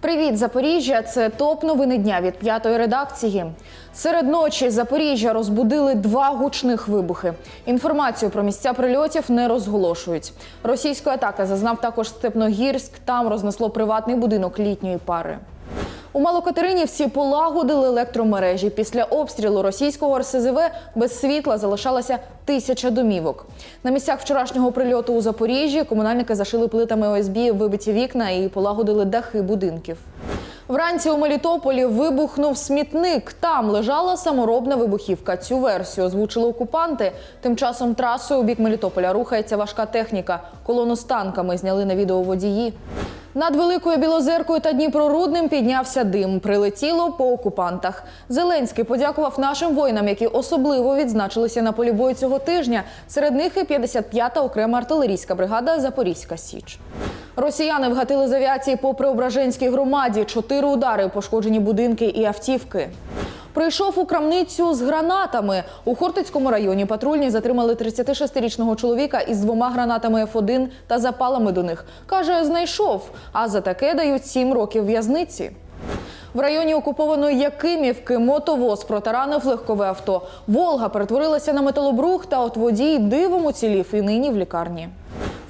Привіт, Запоріжжя! Це топ новини дня від п'ятої редакції. Серед ночі Запоріжжя розбудили два гучних вибухи. Інформацію про місця прильотів не розголошують. Російської атаки зазнав також Степногірськ. Там рознесло приватний будинок літньої пари. У Малокатеринівці полагодили електромережі. Після обстрілу російського РСЗВ без світла залишалася тисяча домівок. На місцях вчорашнього прильоту у Запоріжжі комунальники зашили плитами ОСБ вибиті вікна і полагодили дахи будинків. Вранці у Мелітополі вибухнув смітник. Там лежала саморобна вибухівка. Цю версію озвучили окупанти. Тим часом трасою у бік Мелітополя рухається важка техніка. Колону з танками зняли на відео водії. Над Великою Білозеркою та Дніпрорудним піднявся дим. Прилетіло по окупантах. Зеленський подякував нашим воїнам, які особливо відзначилися на полі бою цього тижня. Серед них і 55-та окрема артилерійська бригада Запорізька Січ. Росіяни вгатили з авіації по Преображенській громаді. Чотири удари, пошкоджені будинки і автівки. Прийшов у крамницю з гранатами. У Хортицькому районі патрульні затримали 36-річного чоловіка із двома гранатами Ф1 та запалами до них. Каже, знайшов, а за таке дають 7 років в'язниці. В районі окупованої Якимівки мотовоз протаранив легкове авто. Волга перетворилася на металобрух, та от водій дивом уцілів і нині в лікарні.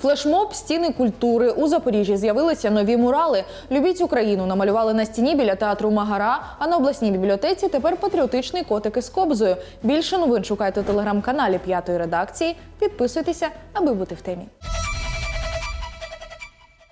Флешмоб стіни культури у Запоріжжі з'явилися нові мурали. Любіть Україну намалювали на стіні біля театру Магара. А на обласній бібліотеці тепер патріотичний котик із кобзою. Більше новин шукайте у телеграм-каналі п'ятої редакції. Підписуйтеся, аби бути в темі.